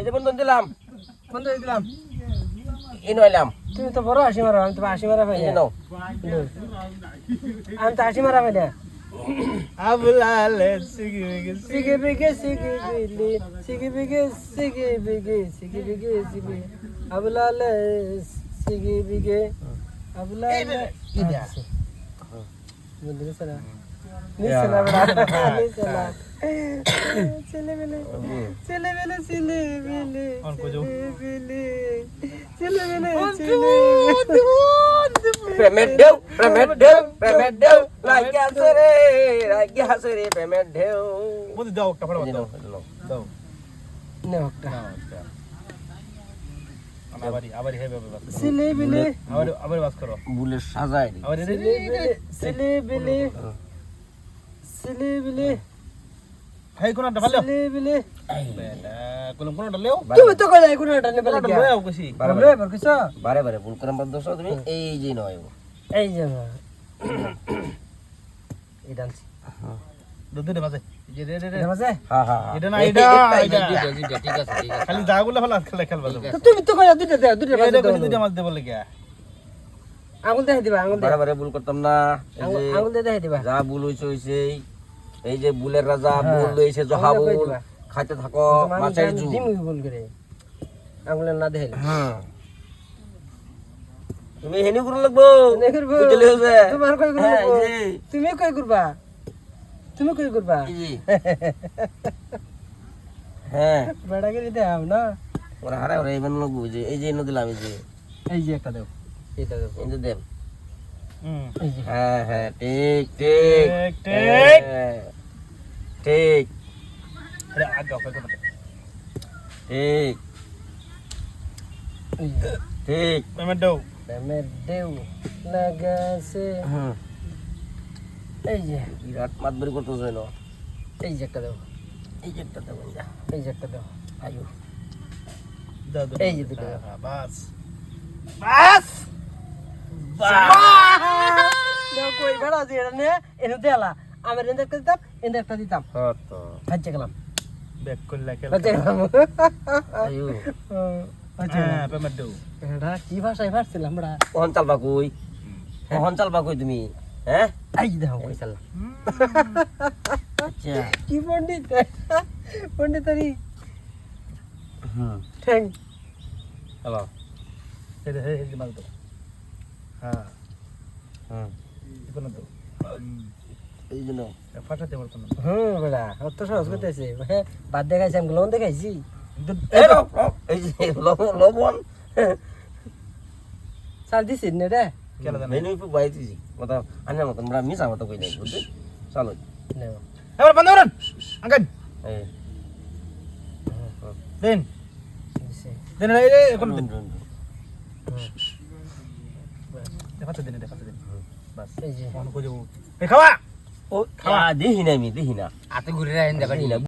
এই যে বন্ধন দিলাম। বন্ধ করে দিলাম। এই নইলাম তুমি তো বড় হাসি মারো আমি তো হাসি মারা পাই নাও। আমি তো হাসি মারা পাই না। আবলালে সিগি সিগে বিগে সিগে বিলি সিগে বিগে সিগে বিগে সিগে বিগে সিগে। আবলালে সিগে বিগে আবলালে ইদা বন্ধু সারা নিসলা বড়া নিসলা ছেলে বেলে ছেলে বেলে ছেলে বেলে অন কইছো? বেলে ছেলে বেলে ছেলে পেমেন্ট দেও পেমেন্ট দেও পেমেন্ট দেও লাগি আছে রে লাগি আছে রে পেমেন্ট দেও বুঝি দাও একটা ফটো দাও। দাও হেবে আবার আবার বাস করো। বুলের আবার ছেলে বেলে ছেলে বেলে ছেলে বেলে হাই বেলে। কলম লেও তুমি তো কোন লও কইছি? বারে বলে বল কিছু বারে বারে ভুল করে দোষ তুমি এই যে নয় এই যে এই ডান্স দুধে মাঝে যে রে রে রে নামাজে হ্যাঁ হ্যাঁ হ্যাঁ। এটা না, এটা, এটা। দুইটা, দুইটা, ঠিক আছে ঠিক আছে। খালি জাগুলো ভালো খেলা খেলবা তো তুমি তো কই দুইটা দে দুইটা বাজে এটা দাও কইছি দুইটা মাছ দেব লাগে আঙুল দেখাই দিবা আঙুল বারে বারে ভুল করতাম না আঙুল দেখাই দিবা। যা ভুল হয়েছে হয়েছে এই যে বুলের রাজা হ্যাঁ। বুল লইছে জহা বুল দিবা? খাইতে থাকো মাছের জু দিম বল করে। আঙুলে না দেখাইলে। হ্যাঁ। তুমি হেনি করে লাগবো? করব। বুঝলে হইছে? তোমার কই করব? হ্যাঁ, এই যে, তুমি কই করবা? তুমি কই করবা? এই যে। হ্যাঁ। বেড়া করে দাও না? ওরা হারাই ওরা এইবার লাগবো যে এই যে এনে দিলাম এই যে। এই যে একটা দাও। এটা দাও এই যে যে হ্যাঁ হ্যাঁ ঠিক ঠিক। ঠিক, ঠিক। হ্যাঁ, ঠিক। পেমেন্ট দাও। দেউ লাগাছে। হুম। এই যে বিরাট মাতবরি করতে চাই না। এই যে একটা দাও। এই যে একটা দেবো যা। এই যে একটা দাও। আয়ু। দাও দাও এই যে দুটো দাও। হ্যাঁ, বাস। দাও কই বেড়া দিয়ে এটা নে এনে দেলা আমার এনে একটা দিতাম এনে একটা দিতাম। হ্যাঁ তো হাজ্জা গেলাম। ব্যাক করলে খেলা হাজ্জা গেলাম। আয়ু। হ্যাঁ পেমেন্ট দাও কি ভাষায় ভাবছিলাম আমরা কখন চালবা কই? কখন চালবা কই তুমি? হ্যাঁ? এই যে কই চাল্লা। আচ্ছা। কি পণ্ডিত? পণ্ডিতারি হুম। ঠ্যাং। হ্যালো। এই যে এই যে মাছ হ্যাঁ। হুম। দাও এই জন্য। ফাটাতে পারতো না। হুম বেড়া অত সহজ করতেছে বাদ দেখাইছি আমি দেখাইছি লবণ চাল দিছি নে রে। জানে? মেনু কথা আমরা মতো কই নাই বুঝলি? চলো এবার বন্ধ করুন। আঙ্কেল। দেন। দেন এই এই এখন দেন। হুম, হুম, দেখাতে দেন দেখাতে দেন বাস এই যে ফোন করে যাবো এ খাওয়া ও খাওয়া দেখি না আমি দেখি না হাতে ঘুরে রাখেন দেখি না